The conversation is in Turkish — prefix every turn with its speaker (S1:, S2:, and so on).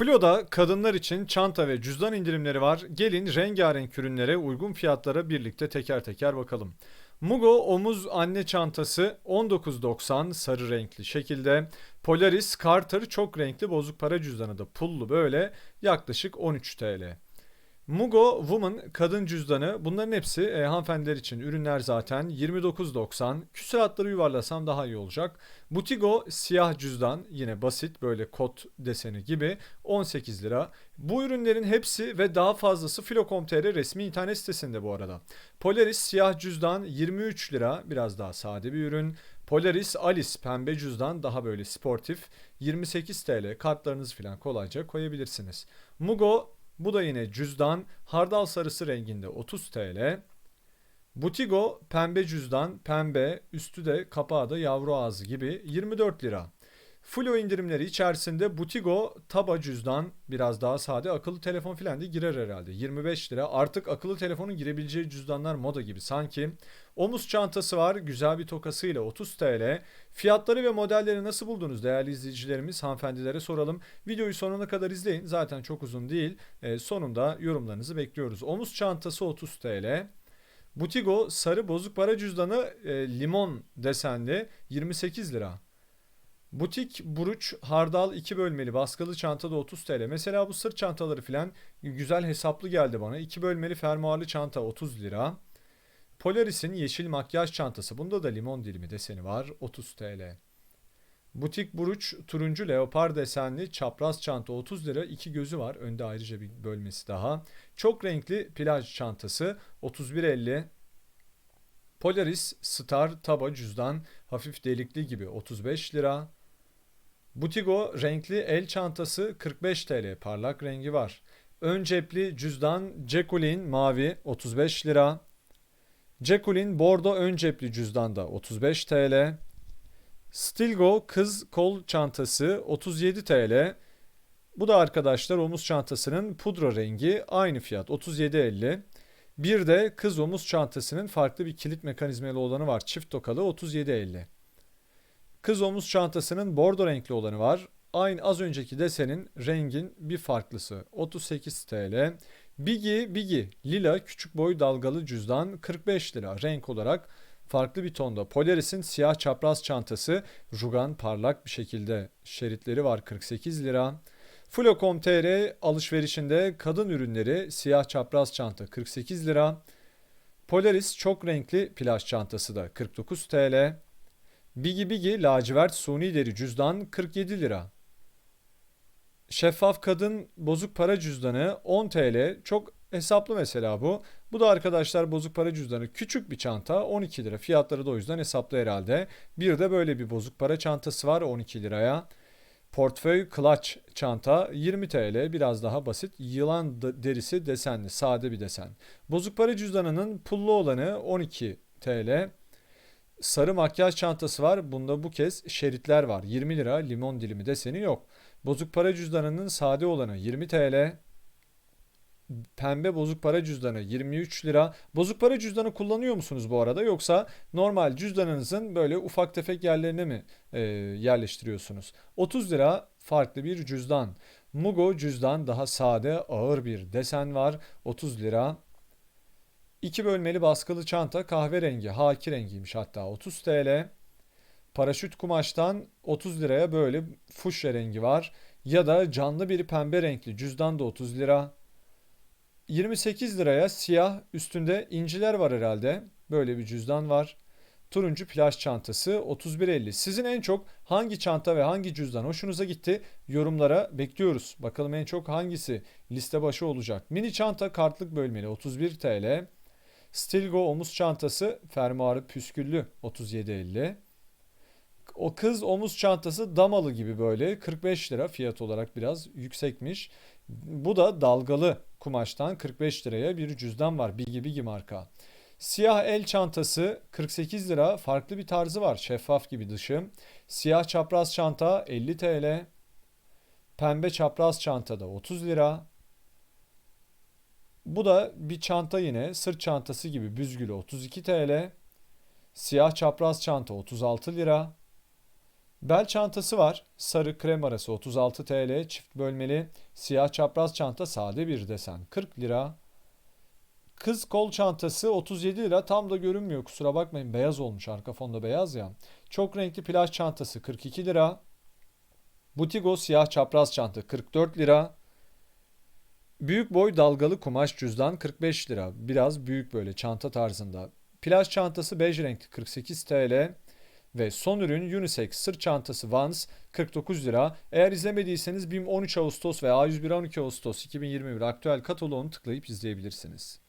S1: Flo'da kadınlar için çanta ve cüzdan indirimleri var. Gelin rengarenk ürünlere uygun fiyatlara birlikte teker teker bakalım. Mugo omuz anne çantası 19.90 sarı renkli şekilde. Polaris Carter çok renkli bozuk para cüzdanı da pullu böyle yaklaşık 13 TL. Mugo Woman kadın cüzdanı bunların hepsi e, hanımefendiler için ürünler zaten 29.90 küsuratları yuvarlasam daha iyi olacak. Butigo siyah cüzdan yine basit böyle kot deseni gibi 18 lira. Bu ürünlerin hepsi ve daha fazlası Filo.com.tr resmi internet sitesinde bu arada. Polaris siyah cüzdan 23 lira biraz daha sade bir ürün. Polaris Alice pembe cüzdan daha böyle sportif 28 TL kartlarınızı falan kolayca koyabilirsiniz. Mugo bu da yine cüzdan hardal sarısı renginde 30 TL. Butigo pembe cüzdan pembe üstü de kapağı da yavru ağzı gibi 24 lira. Flo indirimleri içerisinde Butigo taba cüzdan biraz daha sade akıllı telefon filan da girer herhalde 25 lira. Artık akıllı telefonun girebileceği cüzdanlar moda gibi sanki. Omuz çantası var güzel bir tokasıyla 30 TL. Fiyatları ve modelleri nasıl buldunuz değerli izleyicilerimiz hanımefendilere soralım. Videoyu sonuna kadar izleyin zaten çok uzun değil. Ee, sonunda yorumlarınızı bekliyoruz. Omuz çantası 30 TL. Butigo sarı bozuk para cüzdanı e, limon desenli 28 lira. Butik Buruç Hardal 2 bölmeli baskılı çantada 30 TL. Mesela bu sırt çantaları filan güzel hesaplı geldi bana. 2 bölmeli fermuarlı çanta 30 lira. Polaris'in yeşil makyaj çantası. Bunda da limon dilimi deseni var. 30 TL. Butik Buruç turuncu leopar desenli çapraz çanta 30 lira. iki gözü var. Önde ayrıca bir bölmesi daha. Çok renkli plaj çantası 31.50. Polaris Star Taba cüzdan hafif delikli gibi 35 lira. Butigo renkli el çantası 45 TL parlak rengi var. Ön cepli cüzdan Cekulin mavi 35 lira. Cekulin bordo ön cepli cüzdan da 35 TL. Stilgo kız kol çantası 37 TL. Bu da arkadaşlar omuz çantasının pudra rengi aynı fiyat 37.50. Bir de kız omuz çantasının farklı bir kilit mekanizmalı olanı var çift tokalı 37.50. Kız omuz çantasının bordo renkli olanı var. Aynı az önceki desenin rengin bir farklısı 38 TL. Bigi Bigi lila küçük boy dalgalı cüzdan 45 lira renk olarak farklı bir tonda. Polaris'in siyah çapraz çantası rugan parlak bir şekilde şeritleri var 48 lira. Flo.com.tr alışverişinde kadın ürünleri siyah çapraz çanta 48 lira. Polaris çok renkli plaj çantası da 49 TL. Bigi Bigi lacivert suni deri cüzdan 47 lira. Şeffaf kadın bozuk para cüzdanı 10 TL. Çok hesaplı mesela bu. Bu da arkadaşlar bozuk para cüzdanı küçük bir çanta 12 lira. Fiyatları da o yüzden hesaplı herhalde. Bir de böyle bir bozuk para çantası var 12 liraya. Portföy clutch çanta 20 TL biraz daha basit yılan derisi desenli sade bir desen. Bozuk para cüzdanının pullu olanı 12 TL. Sarı makyaj çantası var. Bunda bu kez şeritler var. 20 lira limon dilimi deseni yok. Bozuk para cüzdanının sade olanı 20 TL. Pembe bozuk para cüzdanı 23 lira. Bozuk para cüzdanı kullanıyor musunuz bu arada yoksa normal cüzdanınızın böyle ufak tefek yerlerine mi e, yerleştiriyorsunuz? 30 lira farklı bir cüzdan. Mugo cüzdan daha sade ağır bir desen var 30 lira. İki bölmeli baskılı çanta kahverengi, haki rengiymiş hatta 30 TL. Paraşüt kumaştan 30 liraya böyle fuşya rengi var. Ya da canlı bir pembe renkli cüzdan da 30 lira. 28 liraya siyah üstünde inciler var herhalde. Böyle bir cüzdan var. Turuncu plaj çantası 31.50. Sizin en çok hangi çanta ve hangi cüzdan hoşunuza gitti? Yorumlara bekliyoruz. Bakalım en çok hangisi liste başı olacak. Mini çanta kartlık bölmeli 31 TL. Stilgo omuz çantası fermuarı püsküllü 37.50. O kız omuz çantası damalı gibi böyle 45 lira fiyat olarak biraz yüksekmiş. Bu da dalgalı kumaştan 45 liraya bir cüzdan var. Bigi Bigi marka. Siyah el çantası 48 lira. Farklı bir tarzı var. Şeffaf gibi dışı. Siyah çapraz çanta 50 TL. Pembe çapraz çanta da 30 lira. Bu da bir çanta yine. Sırt çantası gibi büzgülü 32 TL. Siyah çapraz çanta 36 lira. Bel çantası var. Sarı krem arası 36 TL. Çift bölmeli. Siyah çapraz çanta sade bir desen 40 lira. Kız kol çantası 37 lira. Tam da görünmüyor kusura bakmayın. Beyaz olmuş arka fonda beyaz ya. Çok renkli plaj çantası 42 lira. Butigo siyah çapraz çanta 44 lira. Büyük boy dalgalı kumaş cüzdan 45 lira. Biraz büyük böyle çanta tarzında. Plaj çantası bej renkli 48 TL. Ve son ürün unisex sırt çantası Vans 49 lira. Eğer izlemediyseniz BİM 13 Ağustos ve A101 12 Ağustos 2021 aktüel kataloğunu tıklayıp izleyebilirsiniz.